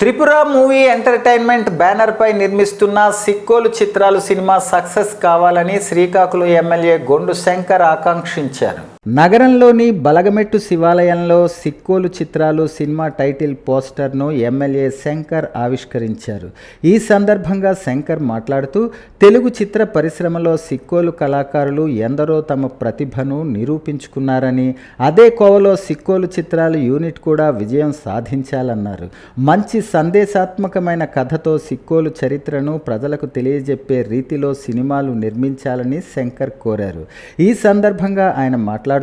Tripura movie entertainment బ్యానర్పై నిర్మిస్తున్న సిక్కోలు చిత్రాలు సినిమా సక్సెస్ కావాలని శ్రీకాకుళం ఎమ్మెల్యే గొండు శంకర్ ఆకాంక్షించారు. నగరంలోని బలగమెట్టు శివాలయంలో సిక్కోలు చిత్రాలు సినిమా టైటిల్ పోస్టర్ను ఎమ్మెల్యే శంకర్ ఆవిష్కరించారు. ఈ సందర్భంగా శంకర్ మాట్లాడుతూ తెలుగు చిత్ర పరిశ్రమలో సిక్కోలు కళాకారులు ఎందరో తమ ప్రతిభను నిరూపించుకున్నారని అదే కోవలో సిక్కోలు చిత్రాలు యూనిట్ కూడా విజయం సాధించాలన్నారు. మంచి సందేశాత్మకమైన కథతో సిక్కోలు చరిత్రను ప్రజలకు తెలియజెప్పే రీతిలో సినిమాలు నిర్మించాలని శంకర్ కోరారు. ఈ సందర్భంగా ఆయన మాట్లాడుతూ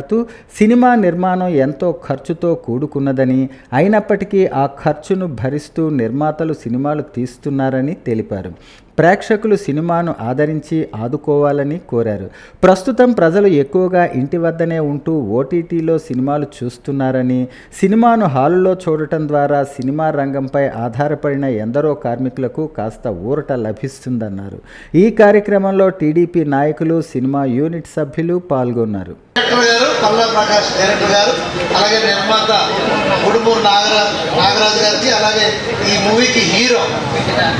సినిమా నిర్మాణం ఎంతో ఖర్చుతో కూడుకున్నదని అయినప్పటికీ ఆ ఖర్చును భరిస్తూ నిర్మాతలు సినిమాలు తీస్తున్నారని తెలిపారు. ప్రేక్షకులు సినిమాను ఆదరించి ఆదుకోవాలని కోరారు. ప్రస్తుతం ప్రజలు ఎక్కువగా ఇంటి వద్దనే ఉంటూ ఓటీటీలో సినిమాలు చూస్తున్నారని సినిమాను హాలులో చూడటం ద్వారా సినిమా రంగంపై ఆధారపడిన ఎందరో కార్మికులకు కాస్త ఊరట లభిస్తుందన్నారు. ఈ కార్యక్రమంలో టీడీపీ నాయకులు సినిమా యూనిట్ సభ్యులు పాల్గొన్నారు. పల్లా ప్రకాష్ డైరెక్టర్ గారు అలాగే నిర్మాత గుడుమూరు నాగరా నాగరాజు గారికి అలాగే ఈ మూవీకి హీరో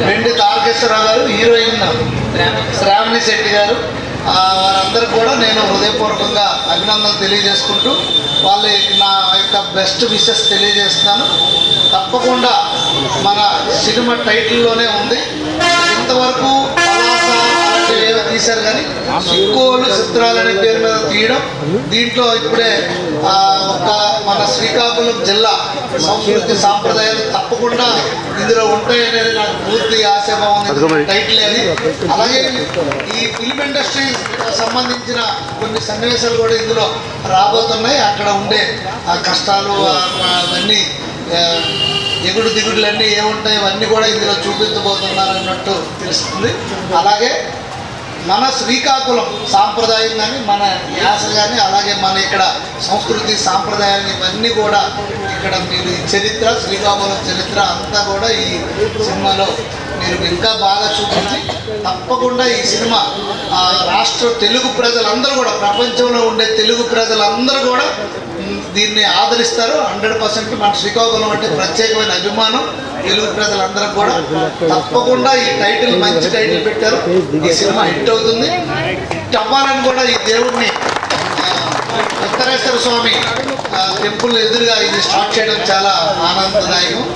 వెండి తారకేశ్వరరావు గారు హీరోయిన్ శ్రావణి శెట్టి గారు. వారందరూ కూడా నేను హృదయపూర్వకంగా అభినందనలు తెలియజేసుకుంటూ వాళ్ళకి నా యొక్క బెస్ట్ విషెస్ తెలియజేస్తున్నాను. తప్పకుండా మన సినిమా టైటిల్లోనే ఉంది. ఇంతవరకు తీశారు కానీ సిక్కోలు చిత్రాలు అనే పేరు మీద తీయడం దీంట్లో ఇప్పుడే ఒక మన శ్రీకాకుళం జిల్లా సంస్కృతి సాంప్రదాయాలు తప్పకుండా ఇందులో ఉంటాయనేది నాకు పూర్తి ఆశాభావం టైటిల్ అది. అలాగే ఈ ఫిల్మ్ ఇండస్ట్రీ సంబంధించిన కొన్ని సన్నివేశాలు కూడా ఇందులో రాబోతున్నాయి. అక్కడ ఉండే ఆ కష్టాలు అవన్నీ ఎగుడు దిగుడులన్నీ ఏముంటాయి అవన్నీ కూడా ఇందులో చూపించబోతున్నారు అన్నట్టు తెలుస్తుంది. అలాగే మన శ్రీకాకుళం సాంప్రదాయం కానీ మన యాస కానీ అలాగే మన ఇక్కడ సంస్కృతి సాంప్రదాయాన్ని ఇవన్నీ కూడా ఇక్కడ మీరు ఈ చరిత్ర శ్రీకాకుళం చరిత్ర అంతా కూడా ఈ సినిమాలో మీరు ఇంకా బాగా చూపించి తప్పకుండా ఈ సినిమా ఆ, రాష్ట్ర తెలుగు ప్రజలందరూ కూడా ప్రపంచంలో ఉండే తెలుగు ప్రజలందరూ కూడా దీన్ని ఆదరిస్తారు. హండ్రెడ్ పర్సెంట్ మన శ్రీకాకుళం అంటే ప్రత్యేకమైన అభిమానం. తెలుగు ప్రజలందరూ కూడా తప్పకుండా ఈ టైటిల్ మంచి టైటిల్ పెట్టారు. ఈ సినిమా హిట్ అవుతుంది. హిట్ అవ్వాలని కూడా ఈ దేవుడిని ఉత్తరేశ్వర స్వామి ఆ, టెంపుల్ ఎదురుగా ఇది స్టార్ట్ చేయడం చాలా ఆనందదాయకం.